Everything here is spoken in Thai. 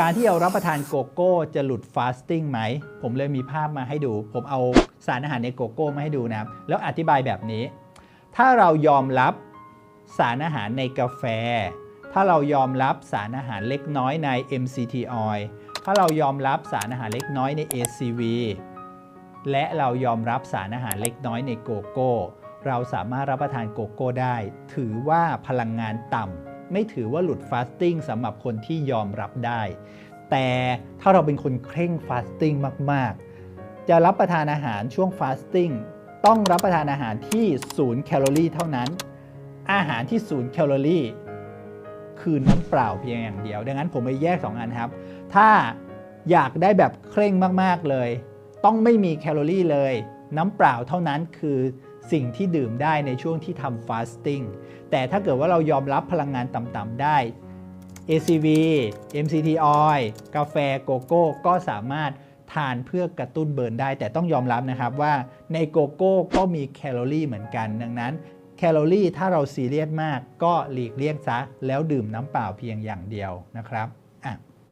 การที่เรารับประทานโกโก้จะหลุดฟาสติ้งไหม ผมเลยมีภาพมาให้ดู ผมเอาสารอาหารในโกโก้มาให้ดูนะครับ แล้วอธิบายแบบนี้ ถ้าเรายอมรับสารอาหารในกาแฟ ถ้าเรายอมรับสารอาหารเล็กน้อยใน MCT oil ถ้าเรายอมรับสารอาหารเล็กน้อยใน ACV และเรายอมรับสารอาหารเล็กน้อยในโกโก้ เราสามารถรับประทานโกโก้ได้ ถือว่าพลังงานต่ำ ไม่ถือว่าหลุดฟาสติ้งสำหรับคนที่ยอมรับได้ แต่ถ้าเราเป็นคนเคร่งฟาสติ้งมากๆ จะรับประทานอาหารช่วงฟาสติ้งต้องรับประทานอาหารที่ศูนย์แคลอรี่เท่านั้น อาหารที่ศูนย์แคลอรี่คือน้ำเปล่าเพียงอย่างเดียว ดังนั้นผมไปแยก 2 อันครับ ถ้าอยากได้แบบเคร่งมากๆเลย ต้องไม่มีแคลอรี่เลย น้ำเปล่าเท่านั้นคือสิ่งที่ดื่มได้ในช่วงที่ทำฟาสติ้งแต่ถ้าเกิดว่าเรายอมรับพลังงานต่ำๆได้ ACV MCT oil กาแฟโกโก้ ก็สามารถทานเพื่อกระตุ้นเบิร์นได้ แต่ต้องยอมรับนะครับว่าในโกโก้ก็มีแคลอรี่เหมือนกัน ดังนั้นแคลอรี่ถ้าเราซีเรียสมากก็หลีกเลี่ยงซะ แล้วดื่มน้ำเปล่าเพียงอย่างเดียวนะครับอะ